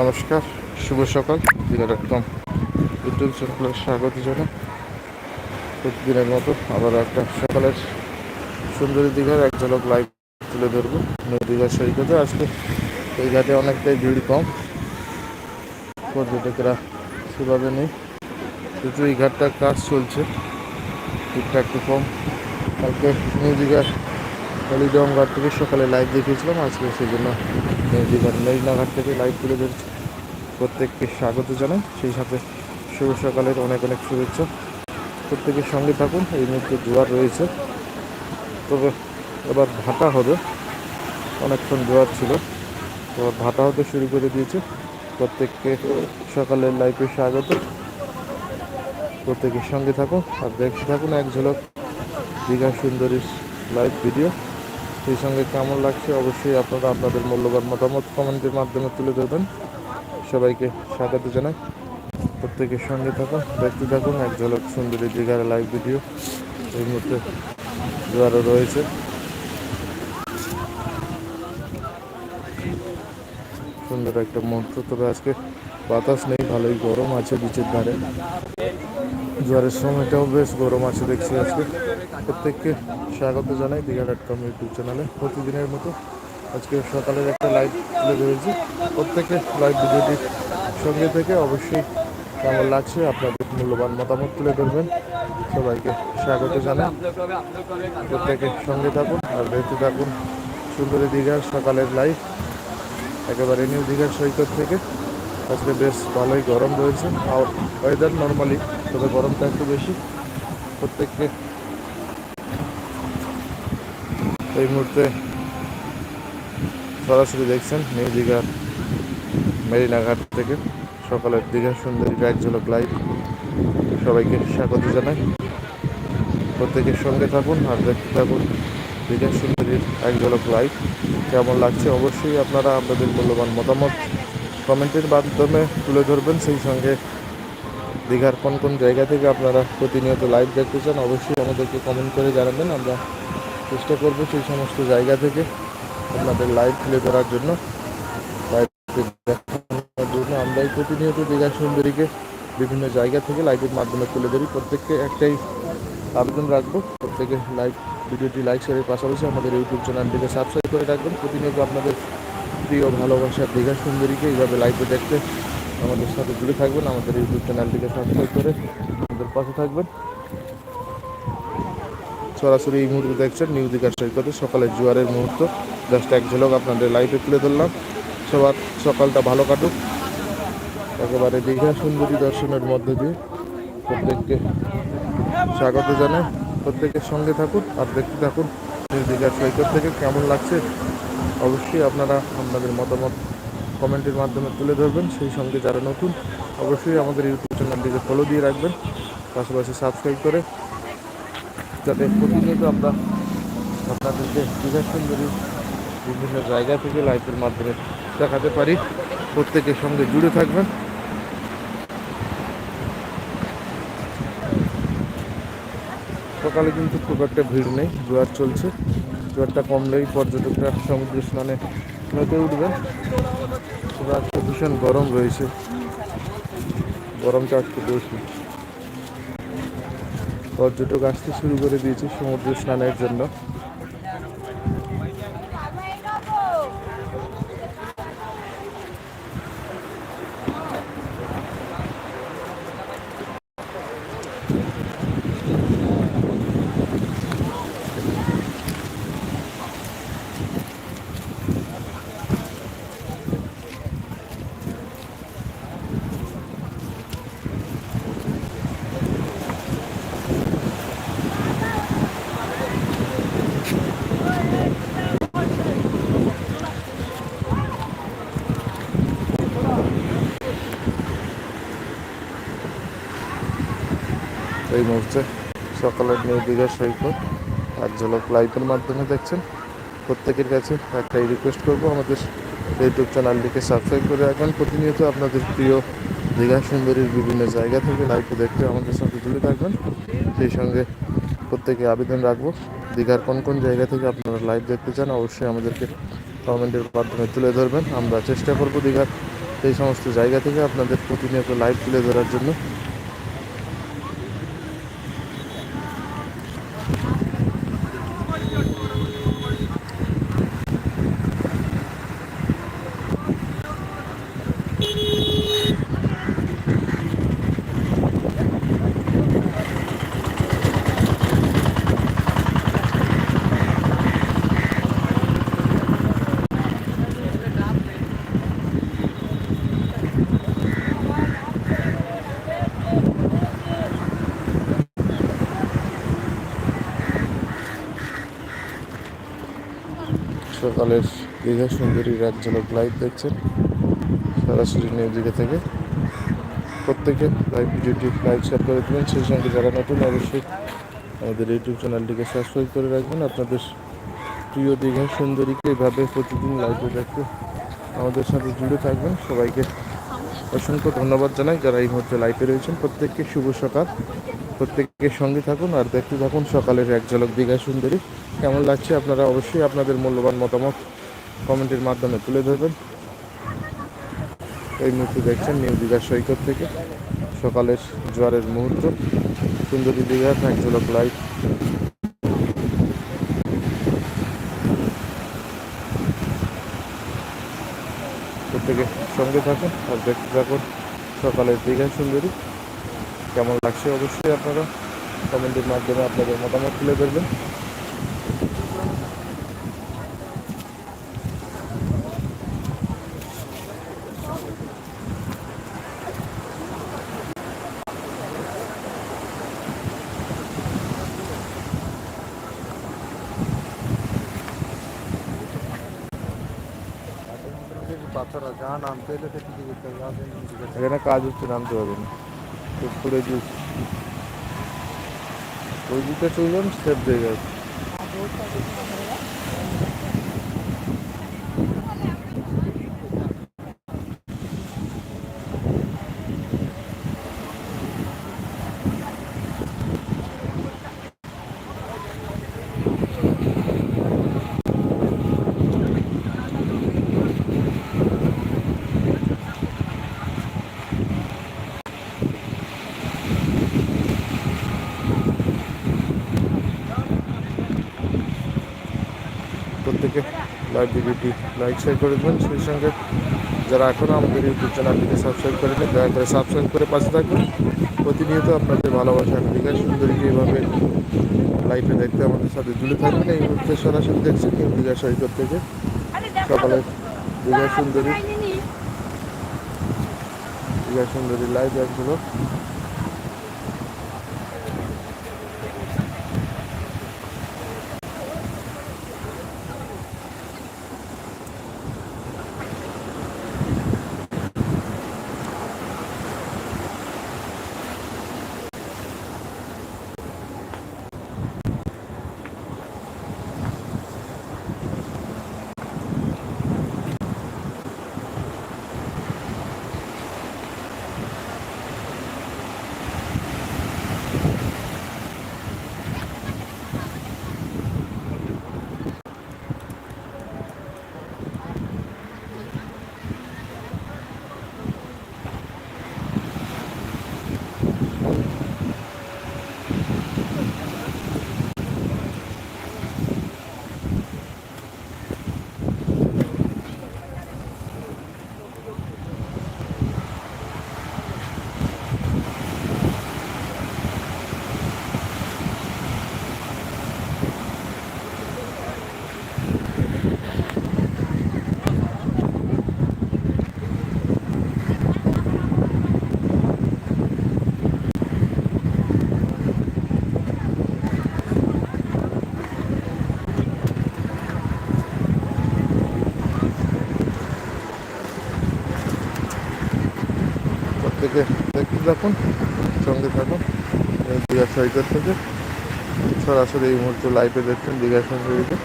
নমস্কার, শুভ সকাল। Digha dot com YouTube চ্যানেলে স্বাগত জানাই। প্রতিদিনের মতো আবার একটা সকালের সুন্দরী দীঘার এক ঝলক লাইভ তুলে ধরবো। দীঘার সৈকতে আজকে এই ঘাটে অনেকটাই ভিড় কম। পর্যটকরা সেভাবে নেই। কিন্তু এই ঘাটটার কাজ চলছে। ঠিকঠাক একটু কম। কালকে নিউ কালিডং ঘাট থেকে সকালে লাইভ দেখিয়েছিলাম, আজকে সেই জন্য মেরিনা ঘাট থেকে লাইভ তুলে ধরছি। প্রত্যেককে স্বাগত জানাই। সেই সাথে শুভ সকালের অনেক অনেক শুভেচ্ছা। প্রত্যেকের সঙ্গে থাকুন, এই মুহূর্তে জোয়ার রয়েছে। তবে এবার ভাটা হবে। অনেকক্ষণ জোয়ার ছিল। তো ভাটা হতে শুরু করে দিয়েছে। প্রত্যেককে সকালের লাইফে স্বাগত। প্রত্যেকের সঙ্গে থাকুন, আর দেখতে থাকুন এক ঝলক দীঘা সুন্দরীর লাইভ ভিডিও সেই সঙ্গে কেমন লাগছে অবশ্যই আপনারা আপনাদের মূল্যবান মতামত কমেন্টের মাধ্যমে তুলে ধরবেন। সবাইকে স্বাগত জানাই। প্রত্যেকের সঙ্গে থাকুন, দেখতে থাকুন, এক ঝলক সুন্দরী দীঘার লাইভ ভিডিও এই মুহূর্তে জোয়ারও রয়েছে। সুন্দর একটা মুহূর্ত তবে আজকে বাতাস নেই, ভালোই গরম আছে বিচের ধারে। জোয়ারের সময়টাও বেশ গরম আছে দেখছি আজকে। প্রত্যেককে স্বাগত জানাই দীঘা ডট কম ইউটিউব চ্যানেলে প্রতিদিনের মতো আজকে সকালের একটা লাইভ তুলে ধরেছি। প্রত্যেকে লাইভ ভিডিওটির সঙ্গে থেকে অবশ্যই কেমন লাগছে, আপনাদের মূল্যবান মতামত তুলে ধরবেন। সবাইকে স্বাগত জানাই। প্রত্যেকের সঙ্গে থাকুন আর দেখতে থাকুন সুন্দরী দীঘার সকালের লাইভ একেবারে নিউ দীঘার সৈকত থেকে। আজকে বেশ ভালোই গরম রয়েছে। আর ওয়েদার নর্মালি তবে গরমটা একটু বেশি। প্রত্যেককে এই মুহূর্তে সরাসরি দেখছেন নিউ দীঘার মেরিনা ঘাট থেকে। সকালের দীঘা সুন্দরী এক ঝলক লাইভ সবাইকে স্বাগত জানাই। প্রত্যেকের সঙ্গে থাকুন আর দেখতে থাকুন দীঘা সুন্দরীর এক ঝলক লাইভ কেমন লাগছে? অবশ্যই আপনারা আপনাদের মূল্যবান মতামত কমেন্টের মাধ্যমে তুলে ধরবেন। সেই সঙ্গে দীঘার কোন কোন জায়গা থেকে আপনারা প্রতিনিয়ত লাইভ দেখতে চান, অবশ্যই আমাদেরকে কমেন্ট করে জানাবেন। আমরা চেষ্টা করব সেই সমস্ত জায়গা থেকে আপনাদের লাইভ তুলে ধরার জন্য। দেখানোর জন্য আমরাই প্রতিনিয়ত দীঘা সুন্দরীকে বিভিন্ন জায়গা থেকে লাইভের মাধ্যমে তুলে ধরি। প্রত্যেককে একটাই আবেদন রাখব। প্রত্যেকে লাইভ ভিডিওটি লাইক শেয়ারের পাশাপাশি আমাদের ইউটিউব চ্যানেলটিকে সাবস্ক্রাইব করে রাখবেন। প্রতিনিয়ত আপনাদের প্রিয় ভালোবাসার দীঘা সুন্দরীকে এইভাবে লাইভে দেখতে আমাদের সাথে জুড়ে থাকবেন, আমাদের ইউটিউব চ্যানেলটিকে সাবস্ক্রাইব করে আমাদের পাশে থাকবেন। সরাসরি এই মুহূর্তে দেখছেন নিউ দীঘার সৈকতে সকালের জোয়ারের মুহূর্ত। জাস্ট এক ঝলক আপনাদের লাইভে তুলে ধরলাম। সবার সকালটা ভালো কাটুক। একেবারে দীঘা সুন্দরী দর্শনের মধ্যে দিয়ে প্রত্যেককে স্বাগত জানাই। প্রত্যেকের সঙ্গে থাকুন আর দেখতে থাকুন নিউ দীঘার সৈকত থেকে কেমন লাগছে। অবশ্যই আপনারা আপনাদের মতামত কমেন্টের মাধ্যমে তুলে ধরবেন। সেই সঙ্গে যারা নতুন, অবশ্যই আমাদের ইউটিউব চ্যানেলটিকে ফলো দিয়ে রাখবেন। পাশাপাশি সাবস্ক্রাইব করে যাতে প্রতিনিয়ত আমরা আপনাদেরকে দীঘা সুন্দরী বিভিন্ন জায়গা থেকে লাইভের মাধ্যমে দেখাতে পারি। প্রত্যেকের সঙ্গে জুড়ে থাকবেন। সকালে কিন্তু খুব একটা ভিড় নেই, জোয়ার চলছে। জোয়ারটা কমলেই পর্যটকরা সমুদ্র স্নানে মেতে উঠবেন রাস্তা ভীষণ গরম রয়েছে। গরমটা চাটতে বেশি। পর্যটক আসতে শুরু করে দিয়েছে সমুদ্র স্নানের জন্য। মুহূর্তে সকালের নিউ দীঘা সৈকত। এক ঝলক লাইভের মাধ্যমে দেখছেন। প্রত্যেকের কাছে একটাই রিকোয়েস্ট করব, আমাদের ইউটিউব চ্যানেলটিকে সাবস্ক্রাইব করে রাখবেন। প্রতিনিয়ত আপনাদের প্রিয় দীঘা সুন্দরীর বিভিন্ন জায়গা থেকে লাইভে দেখতে আমাদের সাথে জুড়ে থাকবেন। সেই সঙ্গে প্রত্যেকে আবেদন রাখব, দীঘার কোন কোন জায়গা থেকে আপনারা লাইভ দেখতে চান অবশ্যই আমাদেরকে কমেন্টের মাধ্যমে তুলে ধরবেন। আমরা চেষ্টা করব দীঘার সেই সমস্ত জায়গা থেকে আপনাদের প্রতিনিয়ত লাইভ তুলে ধরার জন্য। সকালের দীঘা সুন্দরী এক ঝলক লাইভ দেখছেন সরাসরি নিউ থেকে। প্রত্যেকে লাইভ ভিডিওটি লাইভ শেয়ার করে দেবেন। সেই সঙ্গে যারা নতুন, অবশ্যই আমাদের ইউটিউব চ্যানেলটিকে সাবস্ক্রাইব করে রাখবেন। আপনাদের প্রিয় দীঘা সুন্দরীকে এভাবে প্রতিদিন লাইভে দেখতে আমাদের সাথে জুড়ে থাকবেন। সবাইকে অসংখ্য ধন্যবাদ জানাই যারা এই মুহূর্তে লাইফে রয়েছেন। প্রত্যেককে শুভ সকাল। প্রত্যেকের সঙ্গে থাকুন আর দেখতে থাকুন সকালের এক ঝলক দীঘা সুন্দরী। কেমন লাগছে আপনারা অবশ্যই আপনাদের মূল্যবান মতামত কমেন্টের মাধ্যমে তুলে ধরবেন। এই মুহূর্তে দেখছেন নিউ দীঘার সৈকত থেকে সকালের জোয়ারের মুহূর্ত। সুন্দরী দীঘার এক ঝলক লাইভ প্রত্যেকে সঙ্গে থাকুন আর দেখতে থাকুন সকালের দীঘা সুন্দরী। কেমন লাগছে অবশ্যই আপনারা কমেন্টের মাধ্যমে আপনাদের মতামত তুলে ধরবেন। এখানে কাজ হচ্ছে নামতে হবে না তো খুলে জুস ওই দিকটা চলে যান সেফ জায়গা আছে। প্রত্যেকে লাইভ ভিডিওটি লাইক শেয়ার করে দেবেন। সেই সঙ্গে যারা এখনও আমাদের ইউটিউব চ্যানেলটিকে সাবস্ক্রাইব করেনি দয়া করে সাবস্ক্রাইব করে পাশে থাকবেন। প্রতিনিয়ত আপনাদের ভালোবাসা দীঘা সুন্দরীকে এভাবে লাইভে দেখতে আমাদের সাথে জুড়ে থাকবেন। এই মুহূর্তে সরাসরি দেখছেন নিউ দীঘা সৈকত থেকে। সকালে দীঘা সুন্দরী। দীঘা সুন্দরী লাইভ একগুলো প্রত্যেকে থাকুন সঙ্গে থাকুন। দীঘা সৈকত থেকে। সরাসরি এই মুহূর্তে লাইভে দেখছেন দীঘা সুন্দরীকে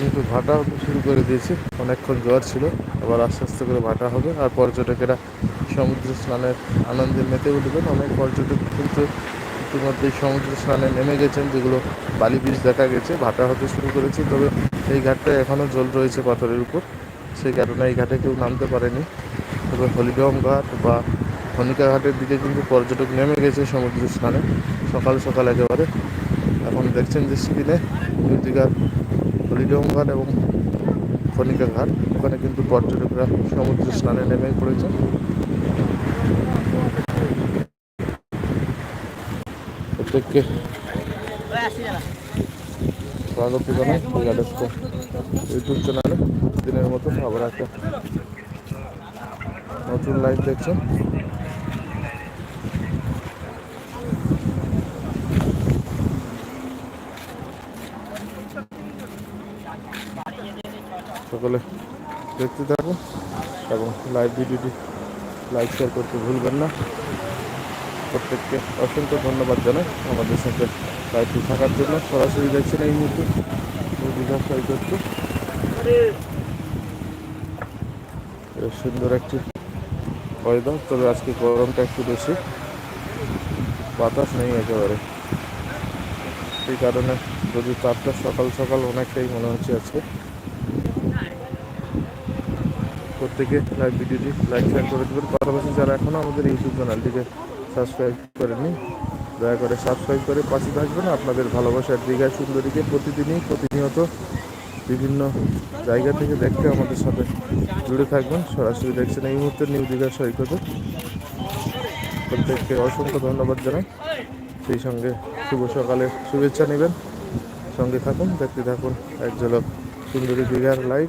কিন্তু ভাটা হতে শুরু করে দিয়েছে, অনেকক্ষণ জ্বর ছিল, আবার আস্তে আস্তে করে ভাটা হবে। আর পর্যটকেরা সমুদ্র স্নানের আনন্দে মেতে উঠবেন। অনেক পর্যটক কিন্তু ইতিমধ্যেই সমুদ্র স্নানে নেমে গেছেন, যেগুলো বালি বীজ দেখা গেছে। ভাটা হতে শুরু করেছে, তবে এই ঘাটটা এখনও জল রয়েছে পাথরের উপর। সেই কারণে এই ঘাটে কেউ নামতে পারেনি। তবে হলিডম ঘাট বা খনিকা ঘাটের দিকে কিন্তু পর্যটক নেমে গেছে সমুদ্র স্নানে। সকাল সকাল একেবারে। এখন দেখছেন যে স্ক্রিনে দুই দীঘার ঘাট এবং খনিকা ঘাট। ওখানে কিন্তু পর্যটকরা সমুদ্র স্নানে নেমে পড়েছে। প্রত্যেককে স্বাগত জানাই ইউটিউব চ্যানেলে। দিনের মতো আবার একটা নতুন লাইভ দেখছেন। সকলে দেখতে থাকুন এবং লাইভ ভিডিওটি লাইক শেয়ার করতে ভুলবেন না। প্রত্যেককে অসংখ্য ধন্যবাদ জানাই আমাদের সাথে লাইভটি থাকার জন্য। সরাসরি দেখছেন এই মুহূর্তে সুন্দর একটি ওয়েদার তবে আজকে গরমটা একটু বেশি। বাতাস নেই একেবারে। সেই কারণে যদি চারটা সকাল সকাল অনেকটাই মনে হচ্ছে আজকে। প্রত্যেকে লাইভ ভিডিওটি লাইক শেয়ার করে দেবেন। পাশাপাশি যারা এখনও আমাদের ইউটিউব চ্যানেলটিকে সাবস্ক্রাইব করেননি, দয়া করে সাবস্ক্রাইব করে পাশে থাকবেন। আপনাদের ভালোবাসার দীঘায়, সুন্দরীকে প্রতিদিনই প্রতিনিয়ত বিভিন্ন জায়গা থেকে দেখতে আমাদের সাথে জুড়ে থাকবেন। সরাসরি দেখছেন এই মুহূর্তে নিউ দীঘা সৈকতে। প্রত্যেককে অসংখ্য ধন্যবাদ জানাই। সেই সঙ্গে শুভ সকালে শুভেচ্ছা নেবেন। সঙ্গে থাকুন, দেখতে থাকুন। এক ঝলক সুন্দরী দীঘার live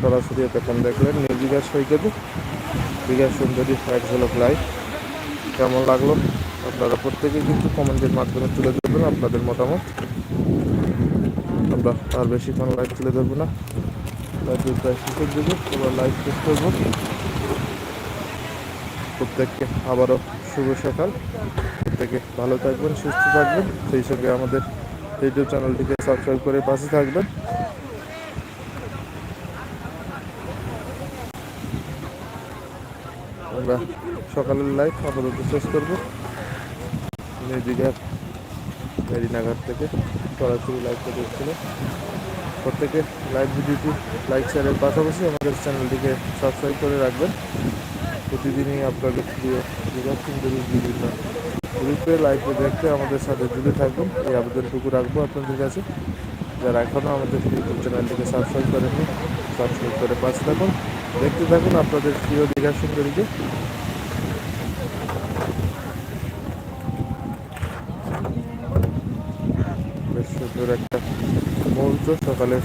সরাসরি এতক্ষণ দেখলেন দীঘার সৈকতে। দীঘার সুন্দরী এক ঝলক লাইভ কেমন লাগল? আপনারা প্রত্যেকে কিন্তু কমেন্টের মাধ্যমে তুলে ধরবেন আপনাদের মতামত। আমরা আর বেশিক্ষণ লাইভ তুলে ধরবো না। লাইভ প্রায় শেষের দিকে এবার লাইভ শেষ করব। প্রত্যেককে আবারও শুভ সকাল। প্রত্যেকে ভালো থাকবেন, সুস্থ থাকবেন। সেই সঙ্গে আমাদের ইউটিউব চ্যানেলটিকে সাবস্ক্রাইব করে পাশে থাকবেন। আমরা সকালের লাইভ আপাতত শেষ করব। দীঘার মেরিনাঘাট থেকে সরাসরি লাইভটা দেখছিল প্রত্যেকে লাইভ ভিডিওটি লাইক শেয়ারের পাশাপাশি আমাদের চ্যানেলটিকে সাবস্ক্রাইব করে রাখবেন। প্রতিদিনই আপনাদের প্রিয় দীঘা সুন্দরী বিভিন্ন গ্রুপে লাইভে দেখতে আমাদের সাথে জুড়ে থাকবেন এই আবেদনটুকু রাখব আপনাদের কাছে। যারা এখনও আমাদের ইউটিউব চ্যানেলটিকে সাবস্ক্রাইব করেননি সাবস্ক্রাইব করে পাশে থাকুন। দেখতে থাকুন আপনাদের প্রিয় দীঘা সুন্দরীকে। বেশ সুন্দর একটা মুহূর্ত। সকালে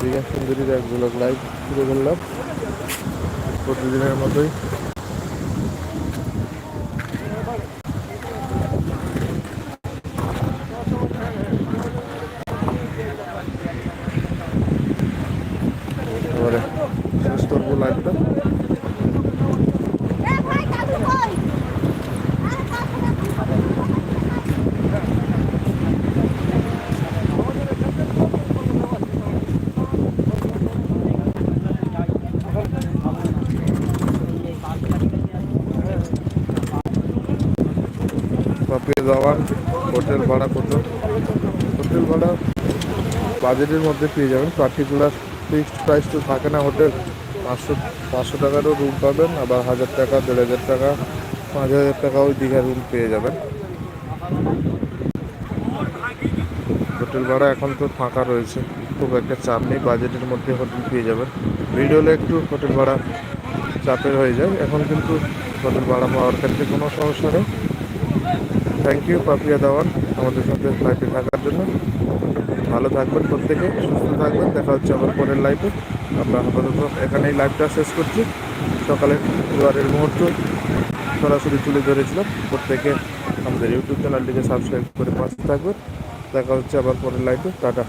দীঘা সুন্দরীর এক ব্লগ লাইভ তুলে ধরলাম। প্রতিদিনের মতোই এবারে শেষ করব লাইভটা বাপিয়ে যাওয়ার হোটেল ভাড়া কত? হোটেল ভাড়া বাজেটের মধ্যে পেয়ে যাবেন। পার্টিকুলার ফিক্সড প্রাইস তো থাকে না হোটেল। পাঁচশো পাঁচশো টাকারও রুম পাবেন, আবার হাজার টাকা, দেড় হাজার টাকা, পাঁচ হাজার টাকা ওই দীঘা রুম পেয়ে যাবেন। হোটেল ভাড়া এখন তো ফাঁকা রয়েছে। খুব একটা চাপ নেই, বাজেটের মধ্যে হোটেল পেয়ে যাবেন। ভিড় হলে একটু হোটেল ভাড়া চাপের হয়ে যায়। এখন কিন্তু হোটেল ভাড়া পাওয়ার ক্ষেত্রে কোনো সমস্যা নেই। থ্যাংক ইউ পাপিয়া দাওয়ান আমাদের সাথে লাইফে থাকার জন্য। ভালো থাকবেন প্রত্যেকে, সুস্থ থাকবেন। দেখা হচ্ছে আবার পরের লাইফে আমরা আপাতত এখানেই লাইফটা শেষ করছি। সকালে দুয়ারের মুহূর্ত সরাসরি তুলে ধরেছিলাম। প্রত্যেকে আমাদের ইউটিউব চ্যানেলটিকে সাবস্ক্রাইব করে পাশে থাকবেন। দেখা হচ্ছে আবার পরের লাইফে টাটা।